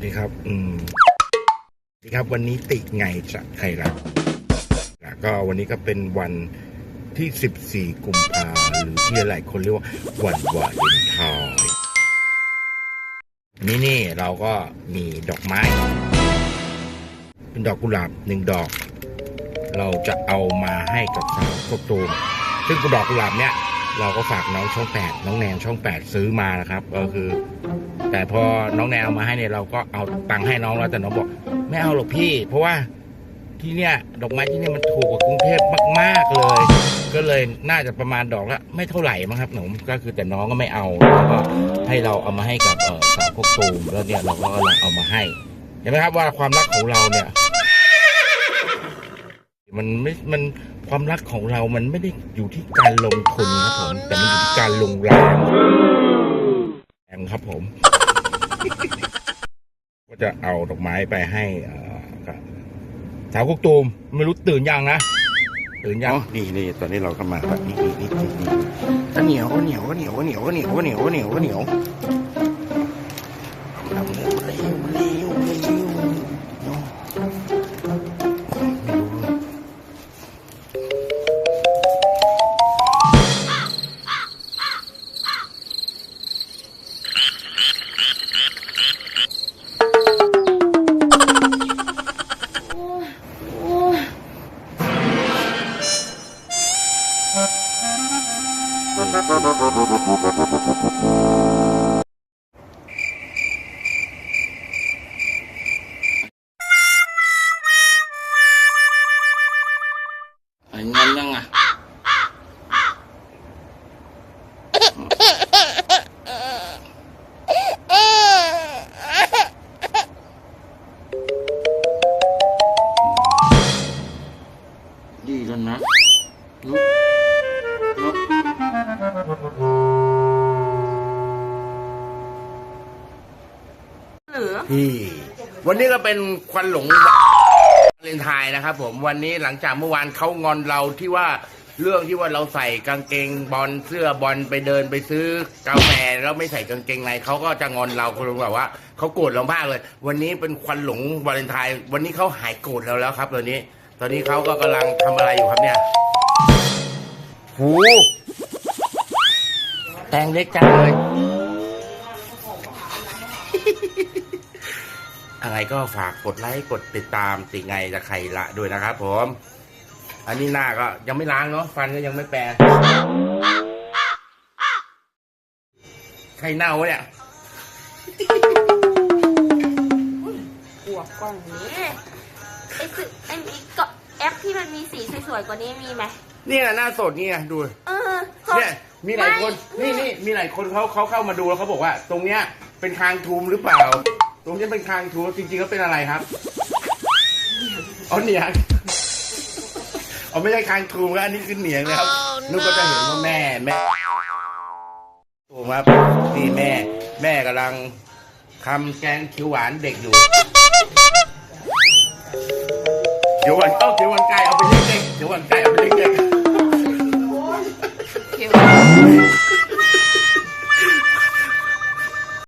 วัสดีครับ อืมสวัสดีครับ วันนี้ติไงจากไทยรัฐแล้วก็วันนี้ก็เป็นวันที่ 14 กุมภาหรือที่หลายคนเรียกว่าวันวาเลนไทน์นี่นี่เราก็มีดอกไม้ เป็นดอกกุหลาบหนึ่งดอก เราจะเอามาให้กับสาวกบตูมซึ่งดอกกุหลาบเนี้ย เราก็ฝากน้องช่องแปดน้องแนนช่องแปดซื้อมานะครับก็คือ แต่พอน้องแนนเอามาให้เนี่ยเราก็เอาตังค์ให้น้องแล้วแต่น้องบอก ไม่เอาหรอกพี่ เพราะว่าที่เนี่ยดอกไม้ที่เนี่ยมันถูกกว่ากรุงเทพมาก ๆเลย ก็เลยน่าจะประมาณดอกละไม่เท่าไหร่มั้งครับหนูก็คือแต่น้องก็ไม่เอาแล้วก็ให้เราเอามาให้กับเออสาวกกตูมแล้วเนี่ยเราก็กำลังเอามาให้เห็นไหมครับว่าความรักของเราเนี่ย มันไม่มัน ความรักของเรามันไม่ได้อยู่ที่การลงทุนครับผม แต่มันอยู่ที่การลงแรงแรงครับผม ก็จะเอาดอกไม้ไปให้เอ่อกับสาวกุกตูมไม่รู้ตื่นยังนะตื่นยังนี่นี่ตอนนี้เราก็มาแบบนี่นี่นี่นี่ข้าวเหนียวข้าวเหนียวข้าวเหนียวข้าวเหนียวข้าวเหนียวข้าวเหนียวข้าวเหนียว ดีแล้วนะลุกลุก หรือพี่วันนี้ก็เป็นควันหลงวาเลนไทน์นะครับผมวันนี้หลังจากเมื่อวานเขางอนเราที่ว่าเรื่องที่ว่าเราใส่กางเกงบอลเสื้อบอลไปเดินไปซื้อกาแฟแล้วไม่ใส่กางเกงในเขาก็จะงอนเราคนแบบว่าเขาโกรธเรามากเลย วันนี้เป็นควันหลงวาเลนไทน์วันนี้เขาหายโกรธเราแล้วครับ ตอนนี้ ตอนนี้เขาก็กำลังทำอะไรอยู่ครับเนี่ย หู แตงเล็กจังเลย อะไรก็ฝากกดไลค์กดติดตามติไงจะใครละด้วยนะครับผม อันนี้หน้าก็ยังไม่ล้างเนาะฟันก็ยังไม่แปรงใครเน่าวะเนี่ยหัวกล่องนี้ไอ้สื่อไอ้มีก็แอปที่มันมีสีสวยๆกว่านี้มีไหมนี่ไงหน้าสดนี่ไงดู เอ อเนี่ยมีหลายคนไม่ นี่นี่มีหลายคนเขาเขาเข้ามาดูแล้วเขาบอกว่า ตรงเนี้ยเป็นคางทูมหรือเปล่า ตรงเนี้ยเป็นคางทูมจริงๆแล้วเป็นอะไรครับอ๋อเหนียงอ๋อไม่ใช่คางทูมแล้วอันนี้คือเหนียงนะครับนุกก็จะเห็นว่าแม่แม่ถูกครับนี่แม่ แม่กำลังทำแกงเขียวหวานเด็กอยู่เขียวหวาน